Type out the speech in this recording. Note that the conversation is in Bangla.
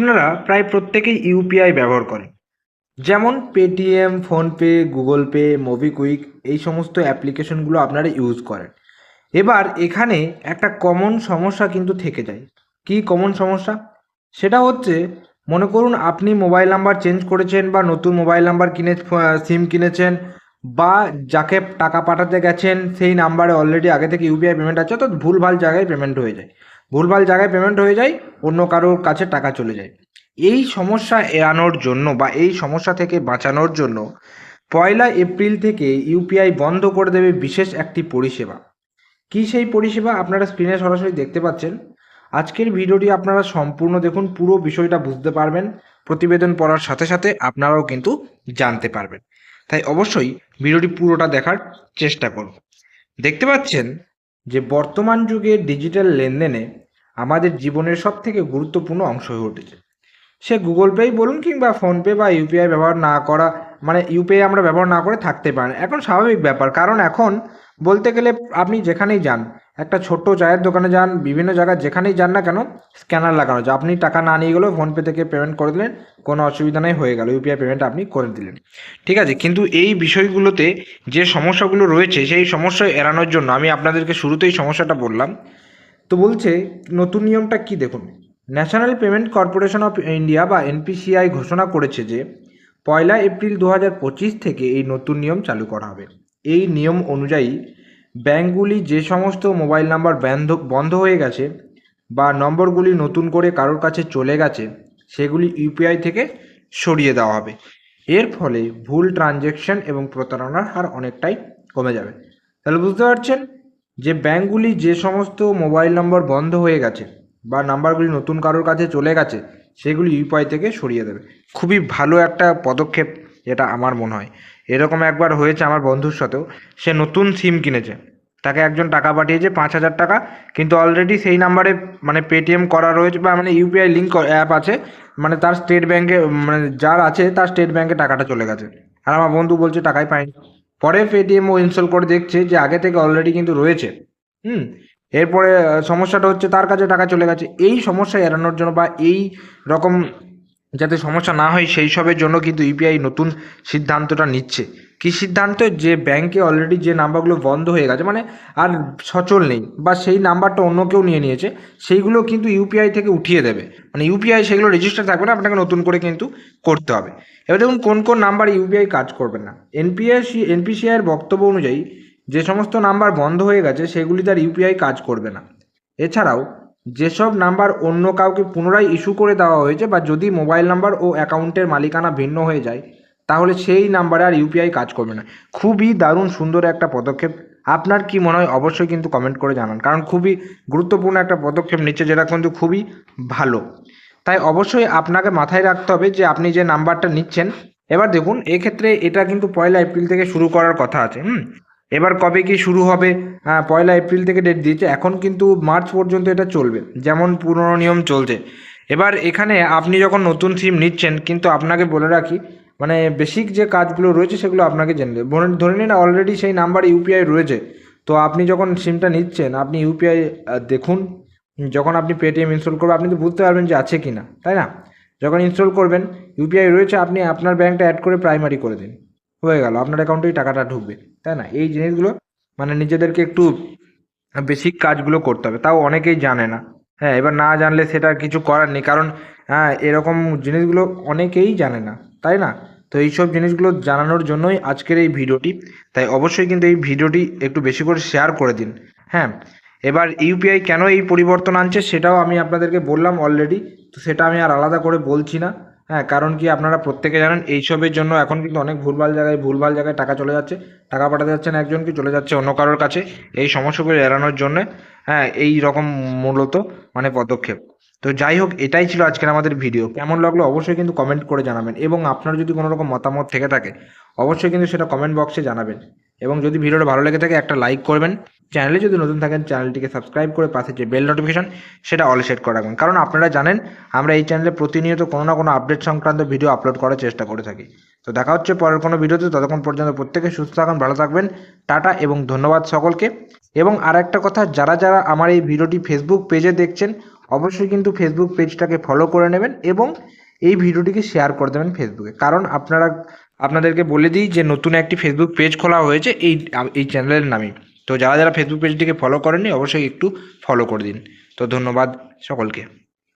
আপনারা প্রায় প্রত্যেকেই ইউপিআই ব্যবহার করেন। যেমন Paytm PhonePe Google Pay MobiKwik এই সমস্ত অ্যাপ্লিকেশনগুলো আপনারা ইউজ করেন। এবার এখানে একটা কমন সমস্যা কিন্তু থেকে যায়। কি কমন সমস্যা? সেটা হচ্ছে, মনে করুন আপনি মোবাইল নাম্বার চেঞ্জ করেছেন বা নতুন মোবাইল নাম্বার কিনে সিম কিনেছেন বা যাকে টাকা পাঠাতে গেছেন সেই নাম্বারে অলরেডি আগে থেকে ইউপিআই পেমেন্ট আছে তো ভুলভাল জায়গায় পেমেন্ট হয়ে যায়। ভুলভাল জায়গায় পেমেন্ট হয়ে যায়, অন্য কারোর কাছে টাকা চলে যায়। এই সমস্যা এড়ানোর জন্য বা এই সমস্যা থেকে বাঁচানোর জন্য পয়লা এপ্রিল থেকে ইউপিআই বন্ধ করে দেবে বিশেষ একটি পরিষেবা। কী সেই পরিষেবা আপনারা স্ক্রিনে সরাসরি দেখতে পাচ্ছেন। আজকের ভিডিওটি আপনারা সম্পূর্ণ দেখুন, পুরো বিষয়টা বুঝতে পারবেন। প্রতিবেদন পড়ার সাথে সাথে আপনারাও কিন্তু জানতে পারবেন। তাই অবশ্যই ভিডিওটি পুরোটা দেখার চেষ্টা করুন। দেখতে পাচ্ছেন যে বর্তমান যুগে ডিজিটাল লেনদেনে আমাদের জীবনের সব থেকে গুরুত্বপূর্ণ অংশ হয়ে উঠেছে। সে গুগল পেই বলুন কিংবা ফোনপে বা ইউপিআই ব্যবহার না করা মানে ইউপিআই আমরা ব্যবহার না করে থাকতে পারেন, এখন স্বাভাবিক ব্যাপার। কারণ এখন বলতে গেলে আপনি যেখানেই যান, একটা ছোট্ট চায়ের দোকানে যান, বিভিন্ন জায়গায় যেখানেই যান না কেন স্ক্যানার লাগানো আছে। আপনি টাকা না নিয়ে গেলেও ফোনপে থেকে পেমেন্ট করে দিলেন, কোনো অসুবিধা নেই, হয়ে গেল। ইউপিআই পেমেন্ট আপনি করে দিলেন। ঠিক আছে, কিন্তু এই বিষয়গুলোতে যে সমস্যাগুলো রয়েছে, সেই সমস্যা এড়ানোর জন্য আমি আপনাদেরকে শুরুতেই সমস্যাটা বললাম। তো বলছে, নতুন নিয়মটা কি দেখুন? National Payment Corporation of India বা এনপিসিআই ঘোষণা করেছে যে, পয়লা এপ্রিল দু হাজার পঁচিশ থেকে এই নতুন নিয়ম চালু করা হবে। এই নিয়ম অনুযায়ী ব্যাঙ্কগুলি যে সমস্ত মোবাইল নাম্বার বন্ধ বন্ধ হয়ে গেছে বা নম্বরগুলি নতুন করে কারোর কাছে চলে গেছে, সেগুলি ইউপিআই থেকে সরিয়ে দেওয়া হবে। এর ফলে ভুল ট্রানজ্যাকশন এবং প্রতারণার হার অনেকটাই কমে যাবে। তাহলে বুঝতে পারছেন যে ব্যাঙ্কগুলি যে সমস্ত মোবাইল নম্বর বন্ধ হয়ে গেছে বা নাম্বারগুলি নতুন কারোর কাছে চলে গেছে, সেগুলি ইউপিআই থেকে সরিয়ে দেবে। খুবই ভালো একটা পদক্ষেপ যেটা আমার মনে হয়। এরকম একবার হয়েছে আমার বন্ধুর সাথেও। সে নতুন সিম কিনেছে। তাকে একজন টাকা পাঠিয়েছে, পাঁচ হাজার টাকা। কিন্তু অলরেডি সেই নাম্বারে মানে পেটিএম করা রয়েছে বা মানে ইউপিআই লিঙ্ক অ্যাপ আছে। মানে তার স্টেট ব্যাঙ্কে মানে যার আছে, তার স্টেট ব্যাঙ্কে টাকাটা চলে গেছে। আর আমার বন্ধু বলছে, টাকাই পায়নি পরে পেটিএম ও ইনস্টল করে দেখছে যে আগে থেকে অলরেডি কিন্তু রয়েছে। হুম? এরপরে সমস্যাটা হচ্ছে তার কাছে টাকা চলে গেছে। এই সমস্যা এড়ানোর জন্য বা এই রকম যাতে সমস্যা না হয়, সেই সবের জন্য কিন্তু ইউপিআই নতুন সিদ্ধান্তটা নিচ্ছে। কী সিদ্ধান্ত? যে ব্যাংকে অলরেডি যে নাম্বারগুলো বন্ধ হয়ে গেছে মানে আর সচল নেই, বা সেই নাম্বারটা অন্য কেউ নিয়ে নিয়েছে, সেইগুলো কিন্তু ইউপিআই থেকে উঠিয়ে দেবে। মানে ইউপিআই সেগুলো রেজিস্টার থাকবে না, আপনাকে নতুন করে কিন্তু করতে হবে। এবার দেখুন, কোন কোন নাম্বার ইউপিআই কাজ করবে না। এনপিআই এনপিসিআইয়ের বক্তব্য অনুযায়ী, যে সমস্ত নাম্বার বন্ধ হয়ে গেছে সেগুলি তার ইউপিআই কাজ করবে না। এছাড়াও যেসব নাম্বার অন্য কাউকে পুনরায় ইস্যু করে দেওয়া হয়েছে বা যদি মোবাইল নাম্বার ও অ্যাকাউন্টের মালিকানা ভিন্ন হয়ে যায়, তাহলে সেই নাম্বারে আর ইউপিআই কাজ করবে না। খুবই দারুণ সুন্দর একটা পদক্ষেপ। আপনার কি মনে হয়? অবশ্যই কিন্তু কমেন্ট করে জানান। কারণ খুবই গুরুত্বপূর্ণ একটা পদক্ষেপ নিচ্ছে যেটা কিন্তু খুবই ভালো। তাই অবশ্যই আপনাকে মাথায় রাখতে হবে যে আপনি যে নাম্বারটা নিচ্ছেন, এবার দেখুন, এক্ষেত্রে এটা কিন্তু পয়লা এপ্রিল থেকে শুরু করার কথা আছে, হুম? এবার কবে কি শুরু হবে? হ্যাঁ, পয়লা এপ্রিল থেকে ডেট দিয়েছে। এখন কিন্তু মার্চ পর্যন্ত এটা চলবে। যেমন পুরনো নিয়ম চলছে। এবার এখানে আপনি যখন নতুন সিম নিচ্ছেন কিন্তু আপনাকে বলে রাখি মানে বেসিক যে কাজগুলো রয়েছে সেগুলো আপনাকে জেনে। ধরে নিন অলরেডি সেই নাম্বার ইউপিআই রয়েছে। তো আপনি যখন সিমটা নিচ্ছেন আপনি ইউপিআই দেখুন। যখন আপনি পেটিএম ইনস্টল করবেন আপনি তো বুঝতে পারবেন যে আছে কি না তাই না? যখন ইনস্টল করবেন ইউপিআই রয়েছে আপনি আপনার ব্যাংকটা অ্যাড করে প্রাইমারি করে দিন। হয়ে গেল। আপনার অ্যাকাউন্টেই টাকাটা ঢুকবে, তাই না? এই জিনিসগুলো মানে নিজেদেরকে একটু বেসিক কাজগুলো করতে হবে। তাও অনেকেই জানে না। হ্যাঁ এবার না জানলে সেটা কিছু করার নেই। কারণ হ্যাঁ এরকম জিনিসগুলো অনেকেই জানে না, তাই না? তো এইসব জিনিসগুলো জানানোর জন্যই আজকের এই ভিডিওটি। তাই অবশ্যই কিন্তু এই ভিডিওটি একটু বেশি করে শেয়ার করে দিন। হ্যাঁ এবার ইউপিআই কেন এই পরিবর্তন আনছে সেটাও আমি আপনাদেরকে বললাম অলরেডি তো সেটা আমি আর আলাদা করে বলছি না। হ্যাঁ কারণ কি আপনারা প্রত্যেকে জানেন এইসবের জন্য এখন কিন্তু অনেক ভুলভাল জায়গায় ভুলভাল জায়গায় টাকা চলে যাচ্ছে। টাকা পাঠাতে যাচ্ছেন একজনকে চলে যাচ্ছে অন্য কারোর কাছে। এই সমস্যাগুলো এড়ানোর জন্য হ্যাঁ এই রকম মূলত মানে পদক্ষেপ। তো যাই হোক, এটাই ছিল আজকের আমাদের ভিডিও। কেমন লাগল অবশ্যই কিন্তু কমেন্ট করে জানাবেন এবং আপনার যদি কোনো রকম মতামত থেকে থাকে, অবশ্যই কিন্তু সেটা কমেন্ট বক্সে জানাবেন। এবং যদি ভিডিওটা ভালো লেগে থাকে, একটা লাইক করবেন। চ্যানেলে যদি নতুন থাকেন, চ্যানেলটিকে সাবস্ক্রাইব করে পাশে যে বেল নোটিফিকেশন, সেটা অল সেট করে রাখবেন। কারণ আপনারা জানেন, আমরা এই চ্যানেলে প্রতিনিয়ত কোনো না কোনো আপডেট সংক্রান্ত ভিডিও আপলোড করার চেষ্টা করে থাকি। তো দেখা হচ্ছে পরের কোনো ভিডিওতে। ততক্ষণ পর্যন্ত প্রত্যেকে সুস্থ থাকুন, ভালো থাকবেন। টাটা এবং ধন্যবাদ সকলকে। এবং আর একটা কথা, যারা যারা আমার এই ভিডিওটি ফেসবুক পেজে দেখছেন, অবশ্যই কিন্তু ফেসবুক পেজটাকে ফলো করে নেবেন এবং এই ভিডিওটিকে শেয়ার করে দেবেন ফেসবুকে কারণ আপনারা, আপনাদেরকে বলে দিই যে, নতুন একটি ফেসবুক পেজ খোলা হয়েছে এই এই চ্যানেলের নামে। তো যারা যারা ফেসবুক পেজটিকে ফলো করেননি, অবশ্যই একটু ফলো করে দিন। তো ধন্যবাদ সকলকে।